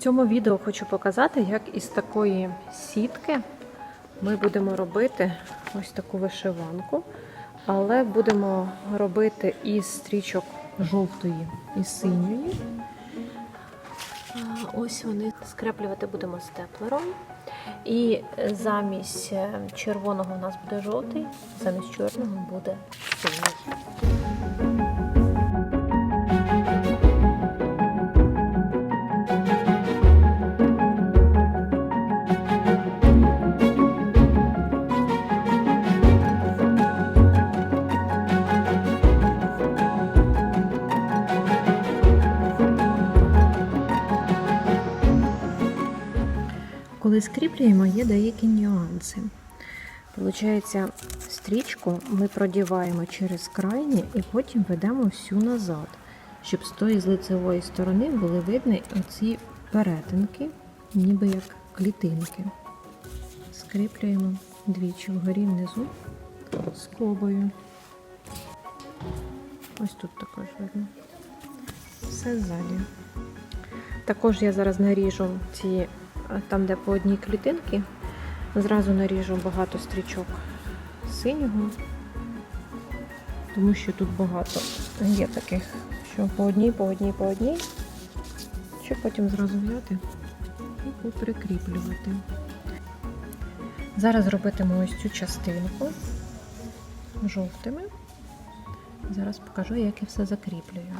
цьому відео хочу показати, як із такої сітки ми будемо робити ось таку вишиванку, але будемо робити із стрічок жовтої і синьої. Ось вони скреплювати будемо степлером. І замість е, червоного у нас буде жовтий, замість чорного буде синій. Коли скріплюємо, є деякі нюанси. Получається, стрічку ми продіваємо через крайні і потім ведемо всю назад, щоб з тої з лицевої сторони були видні оці перетинки, ніби як клітинки. Скріплюємо двічі вгорі внизу скобою. Ось тут також видно. Все ззаді. Також я зараз наріжу ці там, де по одній клітинці, зразу наріжу багато стрічок синього, тому що тут багато є таких, що по одній, по одній, по одній, щоб потім зразу взяти і поприкріплювати. Зараз робитиму ось цю частинку жовтими. Зараз покажу, як я все закріплюю.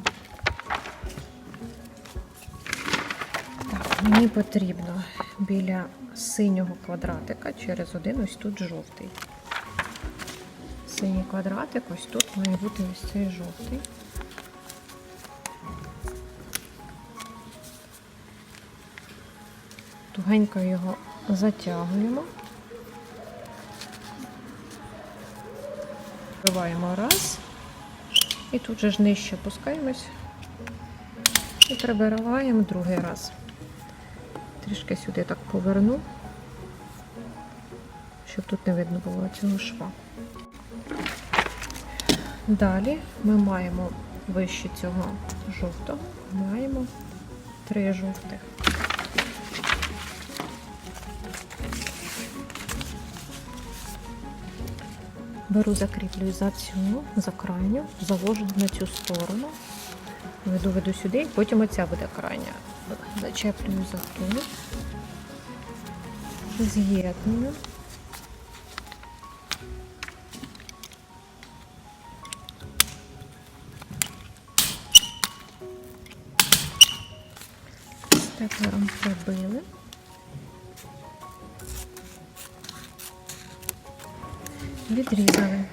Так, мені потрібно біля синього квадратика через один ось тут жовтий. Синій квадратик, ось тут має бути ось цей жовтий. Тугенько його затягуємо. Вбиваємо раз. І тут же ж нижче опускаємось. І прибираємо другий раз. Трішки сюди так поверну, щоб тут не видно було цього шва. Далі ми маємо вище цього жовтого, маємо три жовтих. Беру, закріплюю за цю, за крайню, завожу на цю сторону, веду, веду сюди, і потім оця буде крайня. Зачеплюю за ту, з'єдную. Степлером пробили. Відрізали.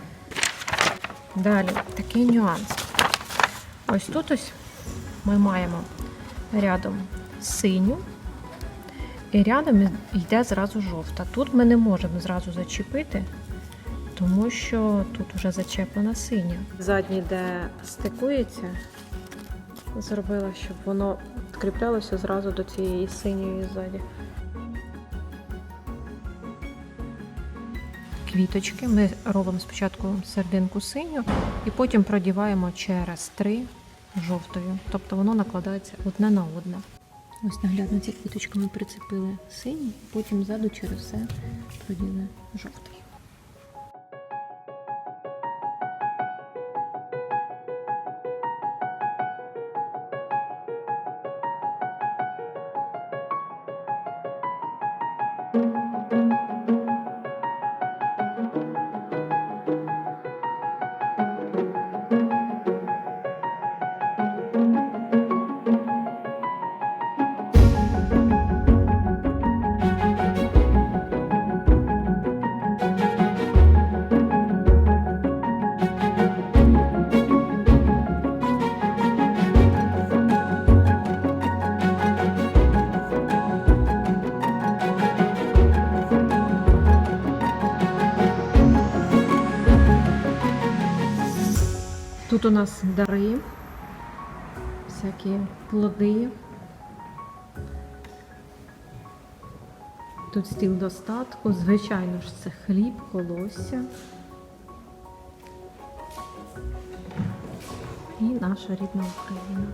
Далі такий нюанс. Ось тут ось ми маємо рядом синю і рядом йде зразу жовта. Тут ми не можемо зразу зачепити, тому що тут вже зачеплена синя. Задній, де стикується, зробила, щоб воно відкріплялося зразу до цієї синьої ззаді. Квіточки ми робимо спочатку серединку синю і потім продіваємо через три жовтою. Тобто воно накладається одне на одне. Ось наглядно ці квіточки ми прицепили синій, потім ззаду через все проділи жовтий. Тут у нас дари, всякі плоди. Тут стіл достатку, звичайно ж, це хліб, колосся. І наша рідна Україна.